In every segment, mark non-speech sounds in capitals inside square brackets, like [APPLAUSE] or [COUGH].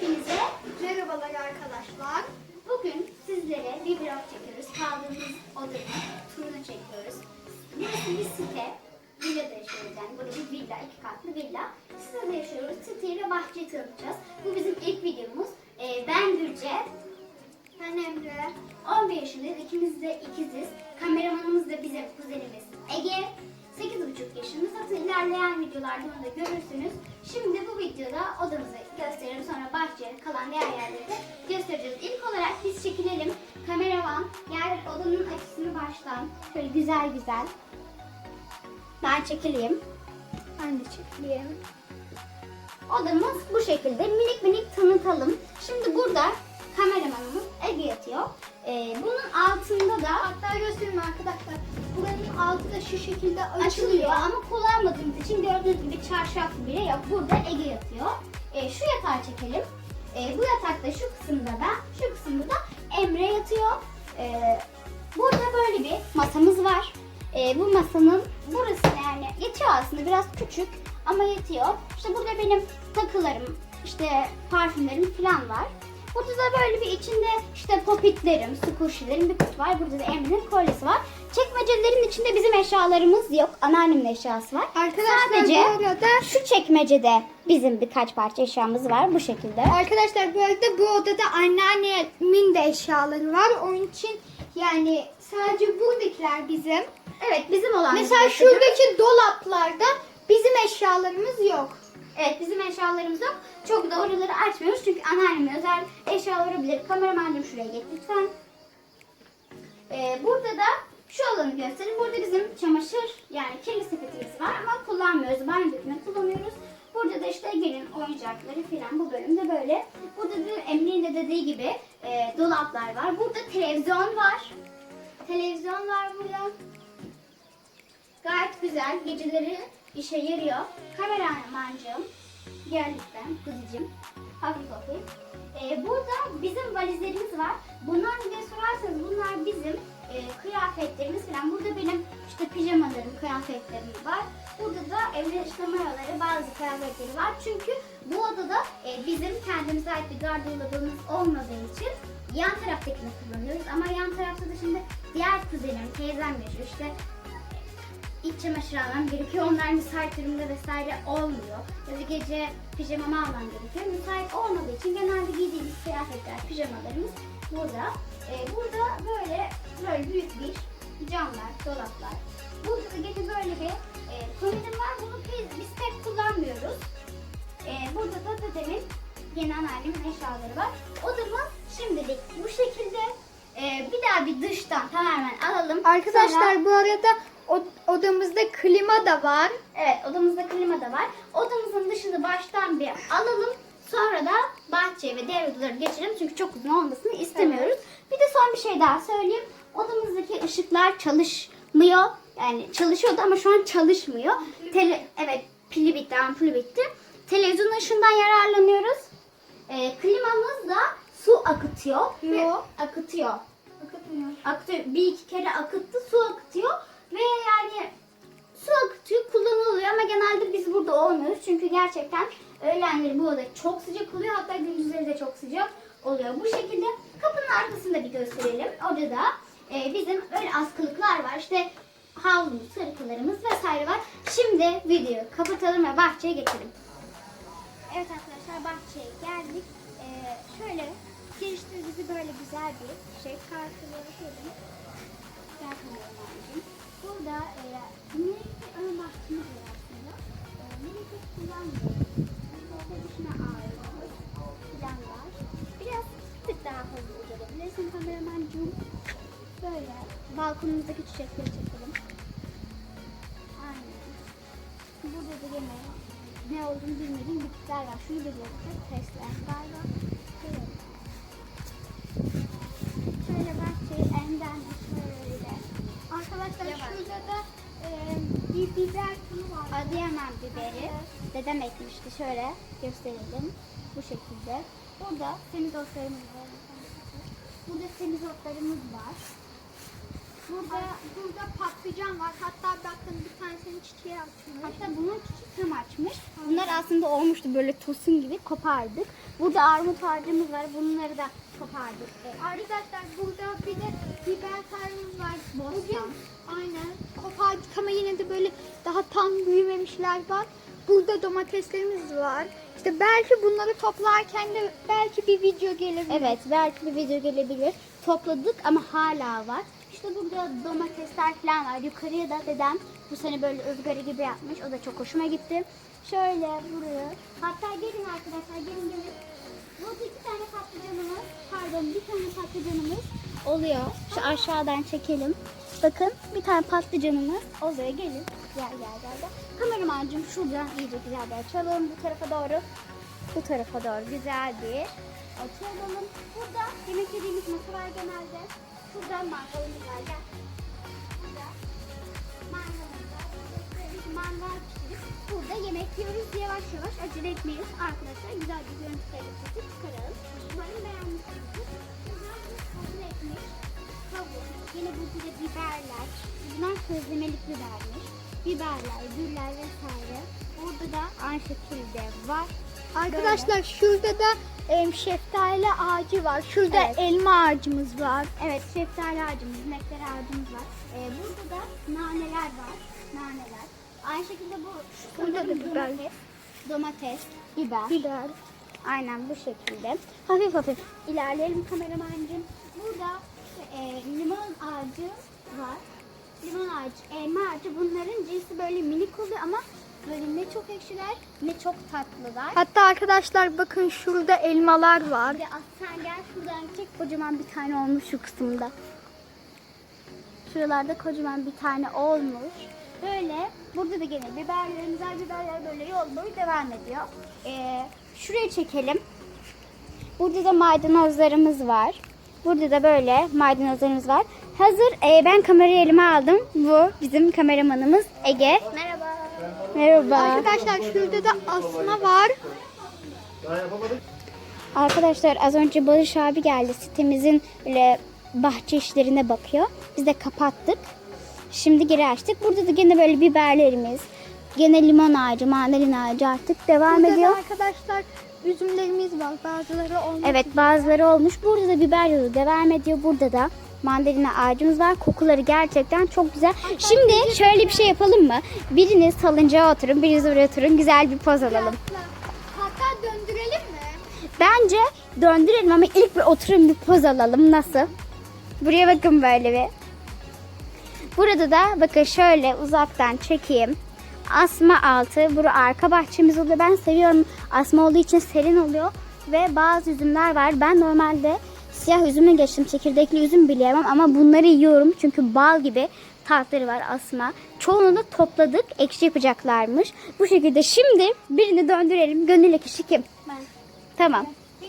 Hepinize merhabalar arkadaşlar. Bugün sizlere bir vlog çekiyoruz. Kaldığımız odanın turunu çekiyoruz. Burası bir site. Villada yaşıyoruz yani. Burada bir villa, iki katlı villa. Sitede yaşıyoruz. Siteyi ve bahçeyi tanıtacağız. Bu bizim ilk videomuz. Ee, ben Gülce. Ben Emre. 11 yaşındayız. İkimiz de ikiziz. Kameramanımız da bizim kuzenimiz Ege. 8,5 yaşında. Zaten ilerleyen videolarda onu da görürsünüz. Şimdi bu videoda odamızı gösterelim. Sonra bahçe, kalan diğer yerleri de göstereceğiz. İlk olarak biz çekilelim. Kameraman yer odanın açısını baştan şöyle güzel güzel. Ben çekileyim. Ben de çekeyim. Odamız bu şekilde. Minik minik tanıtalım. Şimdi burada kameramanımız Ege yatıyor. Ee, bunun altında da Hatta göstereyim arkadaşlar. Buranın altı da şu şekilde açılıyor. açılıyor ama kullanmadığımız için gördüğünüz gibi çarşaf bile yok. Burada Ege yatıyor. Ee, şu yatağı çekelim. Ee, bu yatakta şu kısımda da, şu kısımda da Emre yatıyor. Ee, burada böyle bir masamız var. Ee, bu masanın burası yani yetiyor aslında biraz küçük ama yetiyor. İşte burada benim takılarım, işte parfümlerim falan var. Burada da böyle bir içinde işte popitlerim, squishy'lerim bir kutu var. Burada da Emre'nin kolyesi var. Çekmecelerin içinde bizim eşyalarımız yok. Anneannemin eşyası var. Arkadaşlar Sadece bu arada şu çekmecede bizim birkaç parça eşyamız var bu şekilde. Arkadaşlar bu arada bu odada anneannemin de eşyaları var. Onun için yani sadece buradakiler bizim. Evet bizim olan Mesela şuradaki dolaplarda bizim eşyalarımız yok. Evet bizim eşyalarımız yok. Çok da oraları açmıyoruz çünkü anneannemin özel eşyaları bilir. Kameramancım şuraya git lütfen. Ee, burada da şu alanı göstereyim. Burada bizim çamaşır yani kirli sepetimiz var ama kullanmıyoruz. Banyo döküme kullanıyoruz. Burada da işte gelin oyuncakları falan bu bölümde böyle. Burada da Emre'nin de dediği gibi e, dolaplar var. Burada televizyon var. Televizyon var burada. Gayet güzel. Geceleri işe yarıyor. Kameramancığım. Gel lütfen kuzucuğum. Hafif hafif. Ee, burada bizim valizlerimiz var. Bunlar diye sorarsanız bunlar bizim e, kıyafetlerimiz falan. Burada benim işte pijamalarım, kıyafetlerim var. Burada da evde işte mayoları, bazı kıyafetleri var. Çünkü bu odada e, bizim kendimize ait bir gardırobumuz olmadığı için yan taraftakini kullanıyoruz. Ama yan tarafta da şimdi diğer kuzenim, teyzem yaşıyor. İşte iç çamaşır almam gerekiyor. Onlar müsait durumda vesaire olmuyor. Ya da gece pijamamı almam gerekiyor. Müsait olmadığı için genelde giydiğimiz kıyafetler, pijamalarımız burada. Ee, burada böyle böyle büyük bir camlar, dolaplar. Burada da gece böyle bir e, komedim var. Bunu biz, biz pek kullanmıyoruz. Ee, burada da dedemin yeni anneannemin eşyaları var. Odamız şimdilik bu şekilde. Ee, bir daha bir dıştan tamamen alalım. Arkadaşlar Sonra- bu arada odamızda klima da var. Evet odamızda klima da var. Odamızın dışını baştan bir alalım. Sonra da bahçeye ve diğer odaları geçelim. Çünkü çok uzun olmasını istemiyoruz. Bir de son bir şey daha söyleyeyim. Odamızdaki ışıklar çalışmıyor. Yani çalışıyordu ama şu an çalışmıyor. Tele, evet pili bitti, ampulü bitti. Televizyon ışığından yararlanıyoruz. Ee, klimamız da su akıtıyor. Yok. akıtıyor. Akıtmıyor. Akıtıyor. Bir iki kere akıttı, su akıtıyor. Ve yani su akıtıyor, kullanılıyor ama genelde biz burada olmuyoruz. Çünkü gerçekten öğlenleri bu oda çok sıcak oluyor. Hatta gündüzleri de çok sıcak oluyor. Bu şekilde kapının arkasında bir gösterelim. Orada da e, bizim böyle askılıklar var. İşte havlumuz, sarıkılarımız vesaire var. Şimdi videoyu kapatalım ve bahçeye geçelim. Evet arkadaşlar bahçeye geldik. Ee, şöyle girişte bizi böyle güzel bir şey karşılıyor. Şöyle Gel kameramacığım. Burada e, minik bir ön bahçemiz var aslında. E, minik bir kullanmıyoruz. Burada dışına ağırlıyoruz. Plan var. Biraz bir tık daha hızlı gelebilirsin kameramancığım. Böyle balkonumuzdaki çiçekleri çekelim. Aynen. Burada da yine ne olduğunu bilmediğim bitkiler var. Şunu biliyorum. Fesleğen galiba. Biberi. Dedem ekmişti. Şöyle gösterelim. Bu şekilde. Burada semizotlarımız var. Burada semizotlarımız var. Burada burada patlıcan var. Hatta bakın bir tanesinin çiçeği açmış. Hatta bunun küçük tam açmış. Bunlar aslında olmuştu böyle tosun gibi kopardık. Burada armut ağacımız var. Bunları da kopardık. E, Arkadaşlar burada bir de biber tarımız var. Bostan. Bugün aynen kopardık ama yine de böyle daha tam büyümemişler var. Burada domateslerimiz var. İşte belki bunları toplarken de belki bir video gelebilir. Evet belki bir video gelebilir. Topladık ama hala var. İşte burada domatesler falan var. Yukarıya da dedem bu sene böyle ızgara gibi yapmış. O da çok hoşuma gitti. Şöyle buraya. Hatta gelin arkadaşlar gelin gelin. Burada iki tane patlıcanımız, pardon bir tane patlıcanımız oluyor. Şu aşağıdan çekelim. Bakın bir tane patlıcanımız oluyor. Gelin. Gel gel gel. gel. Kameramancığım şuradan iyice güzel bir açalım. Bu tarafa doğru. Bu tarafa doğru güzel bir açalım. Burada yemek yediğimiz masa var genelde. Şuradan mangalımız var. Gel. Burada mangalımız var. Yemek yiyoruz. Yavaş yavaş acele etmeyiz. Arkadaşlar güzel bir görüntü kalitesi çıkaralım. Umarım beğenmişsinizdir. Güzel bir ekmek, kavun, yine burada da biberler. Bunlar közlemelik bibermiş. Biberler, güller vesaire. Burada da aynı şekilde var. Arkadaşlar şurada da şeftali ağacı var. Şurada Evet. elma ağacımız var. Evet, şeftali ağacımız, nektar ağacımız var. Ee, burada da naneler var. Naneler. Aynı şekilde bu Burada da biber. domates, domates, biber. Biber. Aynen bu şekilde. Hafif hafif ilerleyelim kameramancığım. Burada e, limon ağacı var. Limon ağacı, elma ağacı bunların cinsi böyle minik oluyor ama böyle ne çok ekşiler ne çok tatlılar. Hatta arkadaşlar bakın şurada elmalar var. Bir de sen gel şuradan çek kocaman bir tane olmuş şu kısımda. Şuralarda kocaman bir tane olmuş. Böyle burada da gene biberlerimiz. Biberler böyle yol boyu devam ediyor. Ee, şuraya çekelim. Burada da maydanozlarımız var. Burada da böyle maydanozlarımız var. Hazır e, ben kamerayı elime aldım. Bu bizim kameramanımız Ege. Merhaba. Merhaba. Arkadaşlar şurada da asma var. Arkadaşlar az önce Barış abi geldi. Sitemizin böyle bahçe işlerine bakıyor. Biz de kapattık. Şimdi geri açtık. Burada da gene böyle biberlerimiz, gene limon ağacı, mandalina ağacı artık devam Burada da ediyor. arkadaşlar üzümlerimiz var. Bazıları olmuş. Evet bazıları olmuş. Burada da biber yolu devam ediyor. Burada da mandalina ağacımız var. Kokuları gerçekten çok güzel. Şimdi şöyle bir şey yapalım mı? Biriniz salıncağa oturun, biriniz oraya oturun. Güzel bir poz alalım. Hatta döndürelim mi? Bence döndürelim ama ilk bir oturun bir poz alalım. Nasıl? Buraya bakın böyle bir. Burada da bakın şöyle uzaktan çekeyim. Asma altı. Bura arka bahçemiz oluyor. Ben seviyorum. Asma olduğu için serin oluyor. Ve bazı üzümler var. Ben normalde siyah üzümü geçtim. Çekirdekli üzüm bile yemem ama bunları yiyorum. Çünkü bal gibi tatları var asma. Çoğunu da topladık. Ekşi yapacaklarmış. Bu şekilde şimdi birini döndürelim. Gönül kişi kim? Ben. Tamam.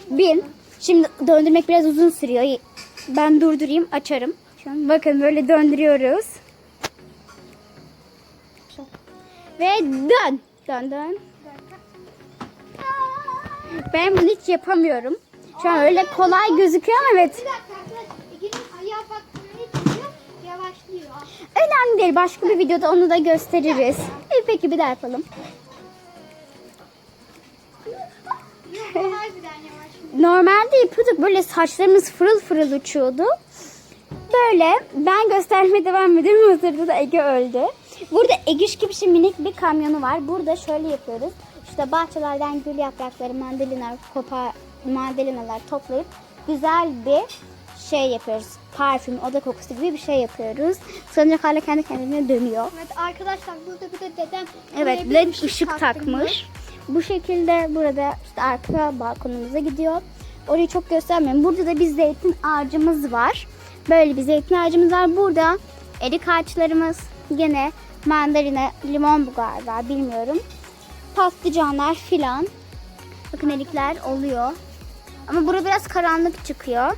Bin. Şimdi döndürmek biraz uzun sürüyor. Ben durdurayım, açarım. Şu an bakın böyle döndürüyoruz. Ve dön. Dön dön. Ben bunu hiç yapamıyorum. Şu an öyle kolay gözüküyor ama evet. Yavaşlıyor. Önemli değil. Başka bir videoda onu da gösteririz. İyi, peki bir daha yapalım. Normalde yapıyorduk böyle saçlarımız fırıl fırıl uçuyordu. Böyle ben göstermeye devam ediyorum. O [LAUGHS] sırada da Ege öldü. Burada Egiş gibi şey minik bir kamyonu var. Burada şöyle yapıyoruz. İşte bahçelerden gül yaprakları, mandalina, kopa, mandalinalar toplayıp güzel bir şey yapıyoruz. Parfüm, oda kokusu gibi bir şey yapıyoruz. Sanacak hala kendi kendine dönüyor. Evet arkadaşlar burada bir de dedem Evet bir led ışık taktırmış. takmış. Bu şekilde burada işte arka balkonumuza gidiyor. Orayı çok göstermiyorum. Burada da bir zeytin ağacımız var. Böyle bir zeytin ağacımız var. Burada erik ağaçlarımız gene mandalina, limon bu galiba bilmiyorum. Patlıcanlar filan. Bakın erikler oluyor. Ama burada biraz karanlık çıkıyor.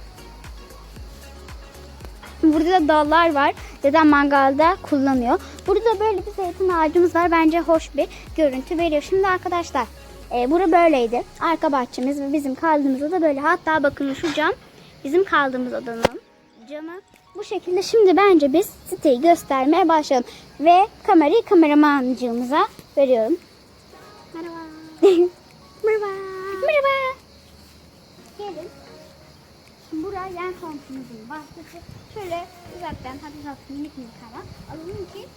Burada da dallar var. Dedem mangalda kullanıyor. Burada böyle bir zeytin ağacımız var. Bence hoş bir görüntü veriyor. Şimdi arkadaşlar e, bura böyleydi. Arka bahçemiz ve bizim kaldığımız oda böyle. Hatta bakın şu cam bizim kaldığımız odanın camı. Bu şekilde şimdi bence biz siteyi göstermeye başlayalım. Ve kamerayı kameramancığımıza veriyorum. Merhaba. [LAUGHS] Merhaba. Merhaba. Gelin. Şimdi buraya yan komşumuzun bahçesi. Şöyle uzaktan hafif hafif minik minik ama alalım ki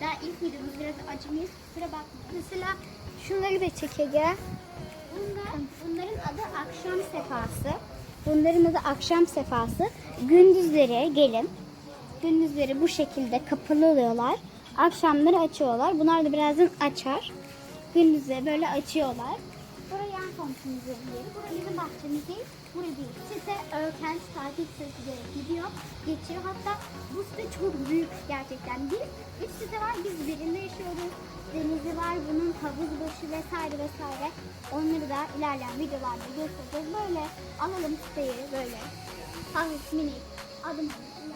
daha ilk videomuz biraz acımayız. Kusura bakmayın. Mesela şunları da çekeceğim. Bunlar, bunların adı akşam sefası. Bunların adı akşam sefası. Gündüzleri gelin. Gündüzleri bu şekilde kapalı oluyorlar. Akşamları açıyorlar. Bunlar da birazdan açar. Gündüzleri böyle açıyorlar. Buraya yan komşumuzun yeri. Burası bizim bahçemiz değil. Burası değil. Site Örkent tatil sitesi diye gidiyor. Geçiyor. Hatta bu site çok büyük gerçekten. Biz üç site var. Biz birinde yaşıyoruz. Denizi var. Bunun havuz başı vesaire vesaire. Onları da ilerleyen videolarda göstereceğiz. Böyle alalım siteyi böyle. Hafif minik adım adım.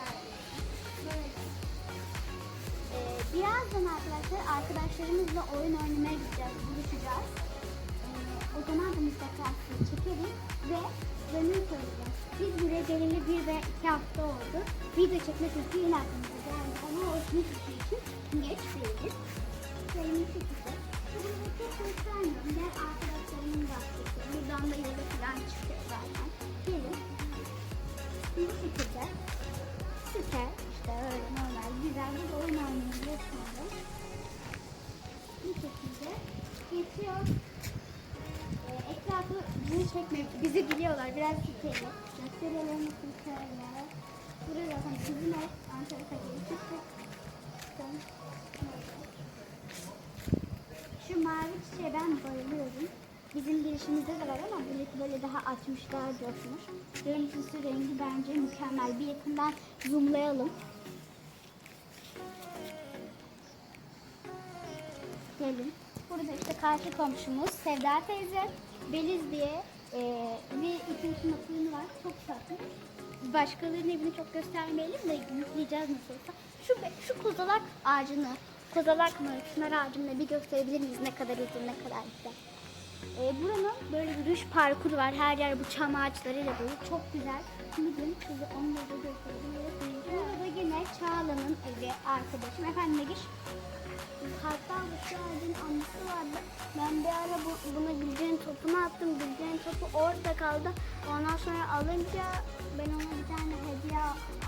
Ee, birazdan arkadaşlar arkadaşlarımızla oyun oynamaya gideceğiz, buluşacağız. Ee, o zaman da mutlaka ve gönül söyleyeceğiz. Biz buraya geleli bir ve iki hafta oldu. Video çekme fikri yine aklımıza geldi ama o işin fikri için geç değiliz. Benim fikri. Şimdi çok göstermiyorum. Diğer arkadaşlarımın bahçesi. Buradan da yolu falan çıkıyor zaten. Gelin. Bu şekilde site işte öyle normal güzel bir oyun sonra. Bu şekilde geçiyor. Etrafı bizi çekme, bizi biliyorlar biraz siteyi. Gösterelim siteyle. Burası zaten bizim ev. Antalya'da geçtik. Şu mavi çiçeğe ben bayılıyorum. Bizim girişimizde de var ama buradaki böyle daha açmışlar, coşmuş. Görüntüsü, rengi bence mükemmel. Bir yakından zoomlayalım. Gelin. Burada işte karşı komşumuz Sevda teyze. Beliz diye e, bir iki kuyunu var. Çok tatlı. Başkalarının evini çok göstermeyelim de yükleyeceğiz nasıl olsa. Şu, şu kozalak ağacını, kozalak mı, çınar ağacını bir gösterebilir miyiz? Ne kadar uzun, ne kadar güzel. E, buranın böyle yürüyüş parkuru var. Her yer bu çam ağaçlarıyla dolu. Çok güzel. Bugün size onları da göstereyim. Burada da yine Çağla'nın evi arkadaşım. Efendim ne? Hatta bu şu ağacın anısı vardı. Ben bir ara bu, buna Gülce'nin topunu attım. Gülce'nin topu orada kaldı. Ondan sonra alınca ben ona bir tane hediye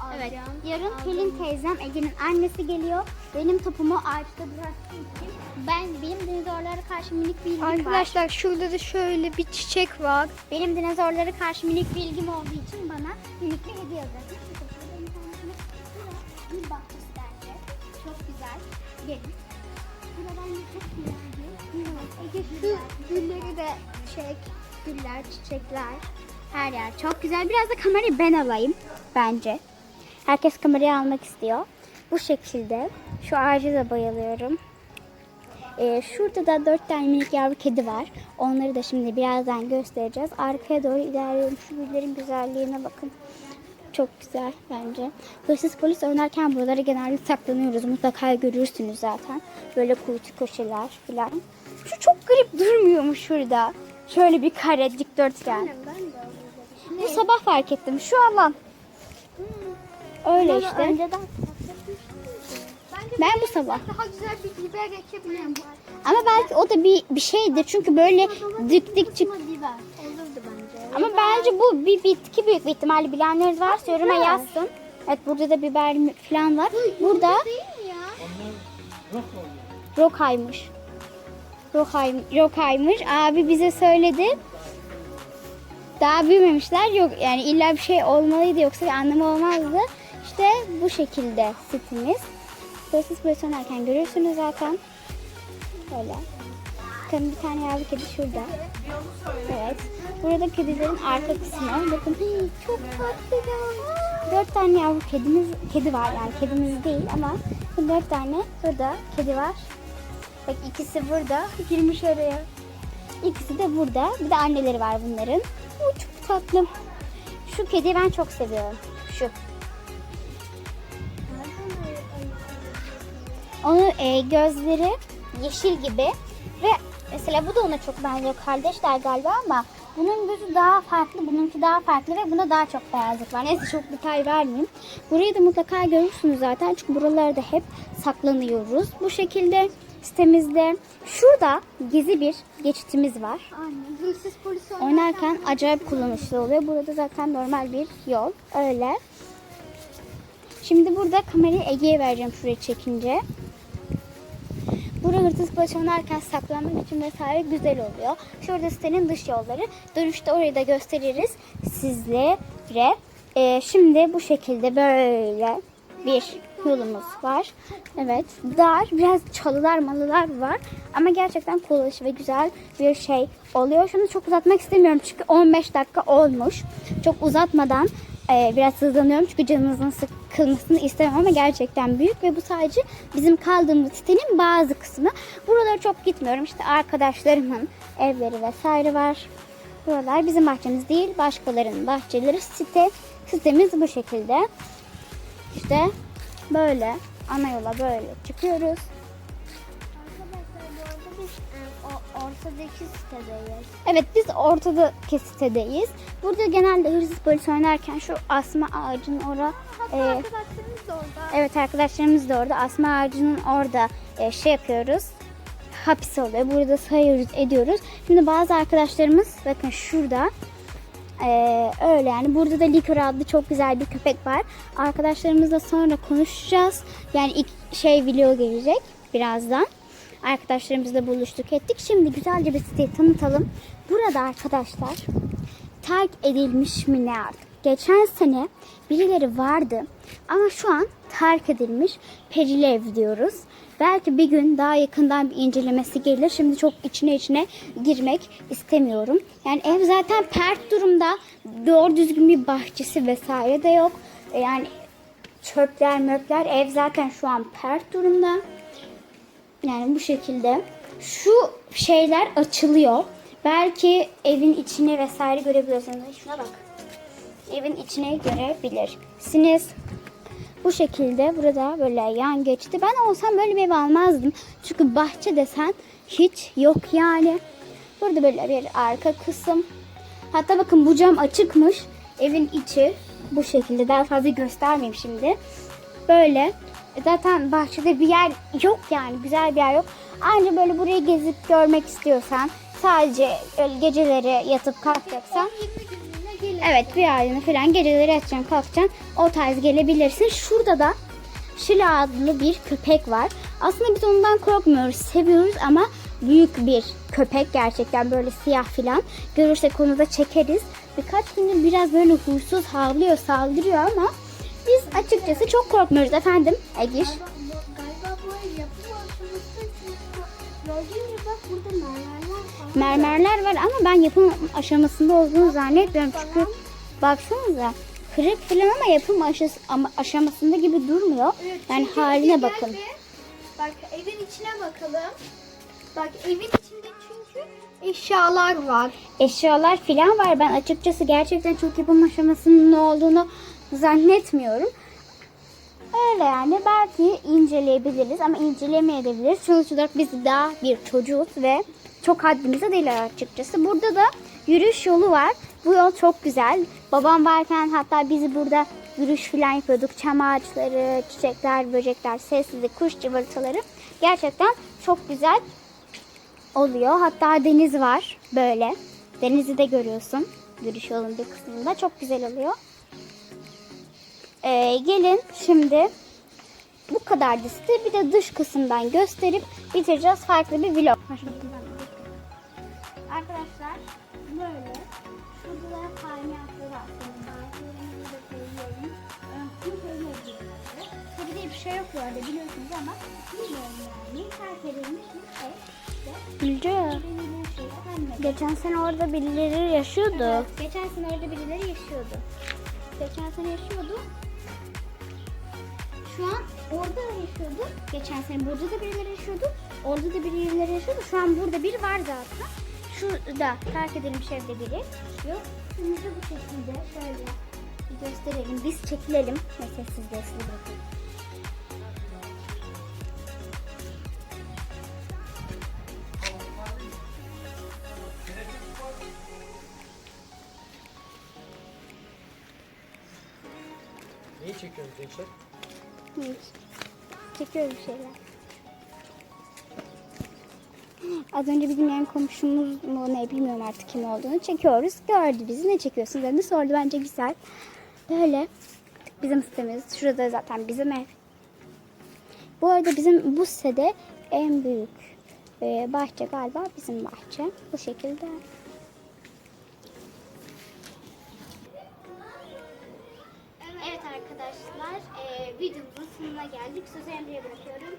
alacağım. Evet, Yarın aldım. Pelin teyzem Ege'nin annesi geliyor. Benim topumu ağaçta bıraktığı için ben benim dinozorlara karşı minik bir ilgim var. Arkadaşlar şurada da şöyle bir çiçek var. Benim dinozorlara karşı minik bir ilgim olduğu için bana minik bir hediye Burası bir bahçesi bence. Çok güzel. Gelin. Ege şu gülleri de çek. güller, çiçekler. Her yer çok güzel. Biraz da kamerayı ben alayım bence. Herkes kamerayı almak istiyor. Bu şekilde. Şu ağaca da bayılıyorum. Ee, şurada da dört tane minik yavru kedi var. Onları da şimdi birazdan göstereceğiz. Arkaya doğru ilerliyorum. Şu güllerin güzelliğine bakın. Çok güzel bence. Hırsız polis oynarken buralara genelde saklanıyoruz. Mutlaka görürsünüz zaten. Böyle kuytu köşeler falan. Şu çok garip durmuyor mu şurada? Şöyle bir kare dikdörtgen. Bu sabah fark ettim. Şu alan. Öyle işte. Önceden Ben bu sabah. daha güzel bir biber ekebilirim. Ama belki o da bir bir şeydir. Çünkü böyle dik dik çık. biber. Ama bence bu bir bitki büyük bir ihtimalle bilenleriniz varsa yoruma yazsın. Evet burada da biber falan var. Burada rokaymış. Rokay, rokaymış. Abi bize söyledi. Daha büyümemişler. Yok yani illa bir şey olmalıydı yoksa bir anlamı olmazdı. İşte bu şekilde sitimiz. Hırsız polis oynarken görürsünüz zaten. Böyle. Bakın bir tane yavru kedi şurada. Evet. Burada kedilerin arka kısmı. Bakın hii, çok tatlı ya. Dört tane yavru kedimiz, kedi var yani kedimiz değil ama dört tane burada kedi var. Bak ikisi burada girmiş oraya. İkisi de burada. Bir de anneleri var bunların. Bu çok tatlı. Şu kediyi ben çok seviyorum. Şu. Onun e, gözleri yeşil gibi ve mesela bu da ona çok benziyor. Kardeşler galiba ama Bunun gözü daha farklı, bununki daha farklı ve bunda daha çok beyazlık var. Neyse çok detay vermeyeyim. Burayı da mutlaka görürsünüz zaten çünkü buralarda hep saklanıyoruz. Bu şekilde sitemizde şurada gizli bir geçitimiz var. Aynen. Hırsız polis Oynarken acayip kullanışlı oluyor. Burada zaten normal bir yol. Öyle. Şimdi burada kamerayı Ege'ye vereceğim şuraya çekince. Burada hırsız polis oynarken saklanmak için vesaire güzel oluyor. Şurada sitenin dış yolları. Dönüşte orayı da gösteririz sizlere. Ee, şimdi bu şekilde böyle bir yolumuz var. Evet dar biraz çalılar malılar var ama gerçekten kullanışlı ve güzel bir şey oluyor. Şunu çok uzatmak istemiyorum çünkü 15 dakika olmuş. Çok uzatmadan e, biraz hızlanıyorum çünkü canınızın sıkılmasını istemem ama gerçekten büyük ve bu sadece bizim kaldığımız sitenin bazı kısmı. Buralara çok gitmiyorum. İşte arkadaşlarımın evleri vesaire var. Buralar bizim bahçemiz değil, başkalarının bahçeleri. Site, sitemiz bu şekilde. İşte böyle ana yola böyle çıkıyoruz. Ortadaki sitedeyiz. Evet biz ortadaki sitedeyiz. Burada genelde hırsız polis oynarken şu asma ağacının ora Hatta e, arkadaşlarımız da orada. evet arkadaşlarımız da orada asma ağacının orada e, şey yapıyoruz. Hapis oluyor. Burada sayıyoruz, ediyoruz. Şimdi bazı arkadaşlarımız bakın şurada e, öyle yani. Burada da Likör adlı çok güzel bir köpek var. Arkadaşlarımızla sonra konuşacağız. Yani ilk şey video gelecek birazdan. Arkadaşlarımızla buluştuk ettik. Şimdi güzelce bir siteyi tanıtalım. Burada arkadaşlar terk edilmiş mi ne artık? Geçen sene birileri vardı ama şu an terk edilmiş Perilev diyoruz. Belki bir gün daha yakından bir incelemesi gelir. Şimdi çok içine içine girmek istemiyorum. Yani ev zaten pert durumda. Doğru düzgün bir bahçesi vesaire de yok. E, Yani çöpler möpler ev zaten şu an pert durumda. Yani bu şekilde. Şu şeyler açılıyor. Belki evin içine vesaire görebiliyorsunuz. Şuna bak. Evin içine görebilirsiniz. Bu şekilde burada böyle yan geçti. Ben olsam böyle bir ev almazdım. Çünkü bahçe desen hiç yok yani. Burada böyle bir arka kısım. Hatta bakın bu cam açıkmış. Evin içi bu şekilde. Daha fazla göstermeyeyim şimdi. Böyle. E Zaten bahçede bir yer yok yani. Güzel bir yer yok. Anca böyle burayı gezip görmek istiyorsan sadece geceleri yatıp kalkacaksan 20 günlüğüne gelir. Evet bir aylığına falan geceleri yatacaksın kalkacaksın o tarz gelebilirsin. Şurada da Şila adlı bir köpek var. Aslında biz ondan korkmuyoruz, seviyoruz ama büyük bir köpek gerçekten böyle siyah falan. Görürsek onu da çekeriz. Birkaç gündür biraz böyle huysuz havlıyor, saldırıyor ama biz açıkçası çok korkmuyoruz efendim. Burada mermerler var ama ben yapım aşamasında olduğunu zannetmiyorum. Çünkü baksanıza kırık falan ama yapım aşası, ama aşamasında gibi durmuyor. Evet, Yani haline bakın. Bak evin içine bakalım. Bak evin içinde çünkü eşyalar var. Eşyalar falan var. Ben açıkçası gerçekten çok yapım aşamasının ne olduğunu zannetmiyorum. Öyle yani belki inceleyebiliriz ama incelemeyebiliriz. Sonuç olarak biz daha bir çocuğuz ve çok haddimize değil açıkçası. Burada da yürüyüş yolu var. Bu yol çok güzel. Babam varken hatta biz burada yürüyüş falan yapıyorduk. Çam ağaçları, çiçekler, böcekler, sessizlik, kuş cıvırtıları. Gerçekten çok güzel oluyor. Hatta deniz var böyle. Denizi de görüyorsun. Yürüyüş yolunun bir kısmında. Çok güzel oluyor. Ee, gelin şimdi bu kadar site bir de dış kısımdan gösterip bitireceğiz farklı bir vlog. Arkadaşlar böyle şurada da kaynakları koyuyorum. Tabii diye bir şey yok bu arada biliyorsunuz ama bilmiyorum yani. Terk edilmiş bir şey. Gülce. Geçen sene orada birileri yaşıyordu. Evet, geçen sene orada birileri yaşıyordu. Geçen sene yaşıyordu. Şu an orada yaşıyordu. Geçen sene burada da birileri yaşıyordu. Orada da birileri yaşıyordu. Şu an burada biri var zaten. Şurada terk edilmiş evde biri yaşıyor. Şimdi de bu şekilde şöyle gösterelim. Biz çekilelim. Mesela siz de sizi bakın. Neyi çekiyoruz gençler? Çekiyoruz bir şeyler. Az önce bizim yan komşumuz mu ne bilmiyorum artık kim olduğunu çekiyoruz. Gördü bizi ne çekiyorsunuz dedi sordu bence güzel. Böyle bizim sitemiz. Şurada zaten bizim ev. Bu arada bizim bu sitede en büyük e, bahçe galiba bizim bahçe. Bu şekilde. Evet arkadaşlar, e, videomuzun sonuna geldik. Sözü Emre'ye bırakıyorum.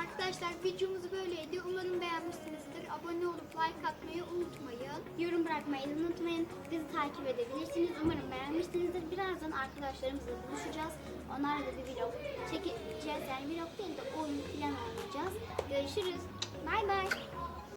Arkadaşlar videomuz böyleydi. Umarım beğenmişsinizdir. Abone olup like atmayı unutmayın. Yorum bırakmayı unutmayın. Bizi takip edebilirsiniz. Umarım beğenmişsinizdir. Birazdan arkadaşlarımızla buluşacağız. Onlarla bir vlog çekeceğiz. Yani vlog değil de oyun falan oynayacağız. Görüşürüz. Bay bay.